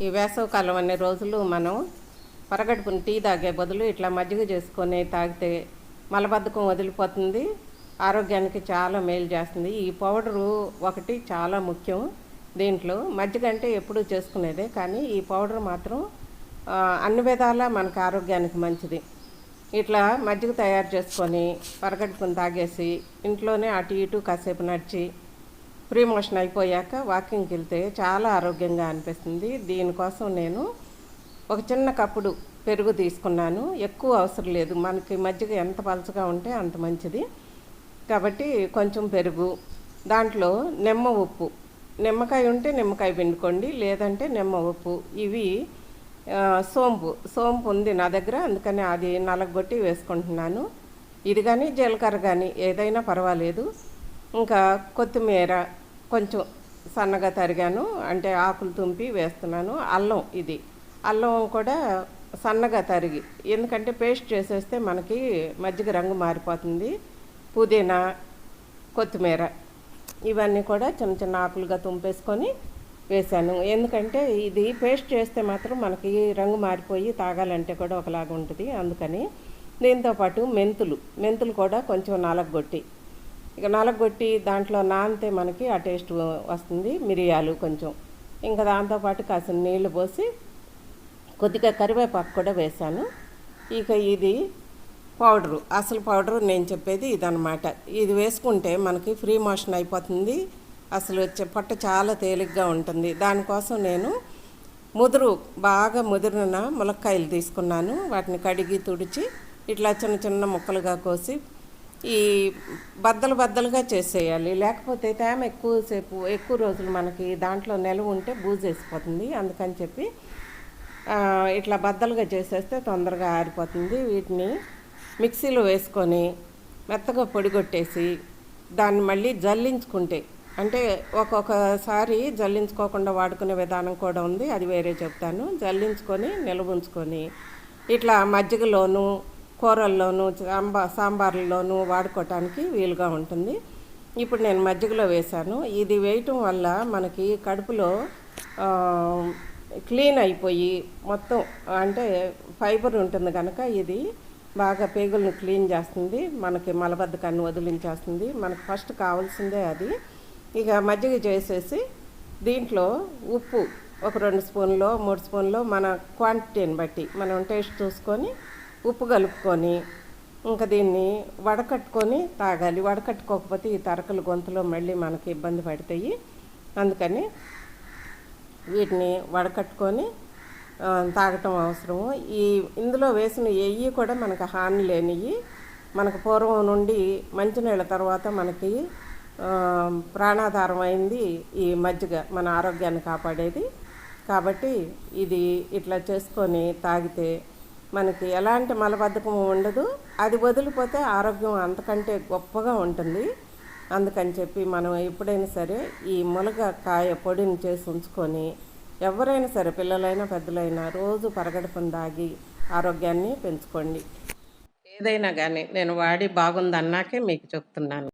ఈ వేసవకాలం అనే రోజులు మనం పరగడుపుని టీ తాగే బదులు ఇట్లా మజ్జిగ చేసుకొని తాగితే మలబద్ధకం వదిలిపోతుంది ఆరోగ్యానికి చాలా మేలు చేస్తుంది. ఈ పౌడరు ఒకటి చాలా ముఖ్యం దీంట్లో. మజ్జిగ అంటే ఎప్పుడూ చేసుకునేదే కానీ ఈ పౌడర్ మాత్రం అన్ని విధాలా మనకు ఆరోగ్యానికి మంచిది. ఇట్లా మజ్జిగ తయారు చేసుకొని పరగడుపుని తాగేసి ఇంట్లోనే అటు ఇటు కాసేపు నడిచి ప్రీ మోషన్ అయిపోయాక వాకింగ్కి వెళ్తే చాలా ఆరోగ్యంగా అనిపిస్తుంది. దీనికోసం నేను ఒక చిన్న కప్పుడు పెరుగు తీసుకున్నాను. ఎక్కువ అవసరం లేదు. మనకి మజ్జిగ ఎంత పలచగా ఉంటే అంత మంచిది. కాబట్టి కొంచెం పెరుగు దాంట్లో నిమ్మ ఉప్పు. నిమ్మకాయ ఉంటే నిమ్మకాయ పిండుకోండి లేదంటే నిమ్మ ఉప్పు. ఇవి సోంపు. సోంపు ఉంది నా దగ్గర అందుకని అది నలగొట్టి వేసుకుంటున్నాను. ఇది కానీ జీలకర్ర కానీ ఏదైనా పర్వాలేదు. ఇంకా కొత్తిమీర కొంచెం సన్నగా తరిగాను. అంటే ఆకులు తుంపి వేస్తున్నాను. అల్లం ఇది. అల్లం కూడా సన్నగా తరిగి ఎందుకంటే పేస్ట్ చేసేస్తే మనకి మజ్జిగ రంగు మారిపోతుంది. పుదీనా కొత్తిమీర ఇవన్నీ కూడా చిన్న చిన్న ఆకులుగా తుంపేసుకొని వేశాను. ఎందుకంటే ఇది పేస్ట్ చేస్తే మాత్రం మనకి రంగు మారిపోయి తాగాలంటే కూడా ఒకలాగా ఉంటుంది. అందుకని దీంతోపాటు మెంతులు. మెంతులు కూడా కొంచెం నలగొట్టి ఇక నలగొట్టి దాంట్లో నానితే మనకి ఆ టేస్ట్ వస్తుంది మిరియాలు కొంచెం. ఇంకా దాంతోపాటు కాసిన నీళ్ళు పోసి కొద్దిగా కరివేపాకు కూడా వేశాను. ఇక ఇది పౌడరు. అసలు పౌడరు నేను చెప్పేది ఇదనమాట ఇది వేసుకుంటే మనకి ఫ్రీ మోషన్ అయిపోతుంది. అసలు వచ్చే పొట్ట చాలా తేలిగ్గా ఉంటుంది. దానికోసం నేను ముదురు బాగా ముదిరిన ములక్కాయలు తీసుకున్నాను. వాటిని కడిగి తుడిచి ఇట్లా చిన్న చిన్న ముక్కలుగా కోసి ఈ బద్దలు బద్దలుగా చేసేయాలి. లేకపోతే తేమ ఎక్కువసేపు ఎక్కువ రోజులు మనకి దాంట్లో నిలవ ఉంటే బూజేసిపోతుంది. అందుకని చెప్పి ఇట్లా బద్దలుగా చేసేస్తే తొందరగా ఆరిపోతుంది. వీటిని మిక్సీలో వేసుకొని మెత్తగా పొడిగొట్టేసి దాన్ని మళ్ళీ జల్లించుకుంటే అంటే ఒక్కొక్కసారి జల్లించుకోకుండా వాడుకునే విధానం కూడా ఉంది. అది వేరే చెప్తాను. జల్లించుకొని నిల్వ ఉంచుకొని ఇట్లా మజ్జిగలోను కూరల్లోనూ సాంబా సాంబార్లలోనూ వాడుకోవటానికి వీలుగా ఉంటుంది. ఇప్పుడు నేను మజ్జిగలో వేశాను. ఇది వేయటం వల్ల మనకి కడుపులో క్లీన్ అయిపోయి మొత్తం అంటే ఫైబర్ ఉంటుంది కనుక ఇది బాగా పేగులను క్లీన్ చేస్తుంది. మనకి మలబద్ధకాన్ని వదిలించేస్తుంది. మనకు ఫస్ట్ కావాల్సిందే అది. ఇక మజ్జిగ చేసేసి దీంట్లో ఉప్పు ఒక రెండు స్పూన్లో మూడు స్పూన్లో మన క్వాంటిటీని బట్టి మనం టేస్ట్ చూసుకొని ఉప్పు కలుపుకొని ఇంకా దీన్ని వడకట్టుకొని తాగాలి. వడకట్టుకోకపోతే ఈ తరకలు గొంతులో మళ్ళీ మనకి ఇబ్బంది పడతాయి. అందుకని వీటిని వడకట్టుకొని తాగటం అవసరము. ఈ ఇందులో వేసిన ఎయ్యి కూడా మనకు హాని లేనివి. మనకు పూర్వం నుండి మంచినీళ్ళ తర్వాత మనకి ప్రాణాధారం అయింది ఈ మజ్జిగ మన ఆరోగ్యాన్ని కాపాడేది. కాబట్టి ఇది ఇట్లా చేసుకొని తాగితే మనకి ఎలాంటి మలబద్ధకం ఉండదు. అది వదిలిపోతే ఆరోగ్యం అంతకంటే గొప్పగా ఉంటుంది. అందుకని చెప్పి మనం ఎప్పుడైనా సరే ఈ ములగ కాయ పొడిని చేసి ఉంచుకొని ఎవరైనా సరే పిల్లలైనా పెద్దలైనా రోజు పరగడుపును దాగి ఆరోగ్యాన్ని పెంచుకోండి. ఏదైనా కానీ నేను వాడి బాగుందన్నాకే మీకు చెప్తున్నాను.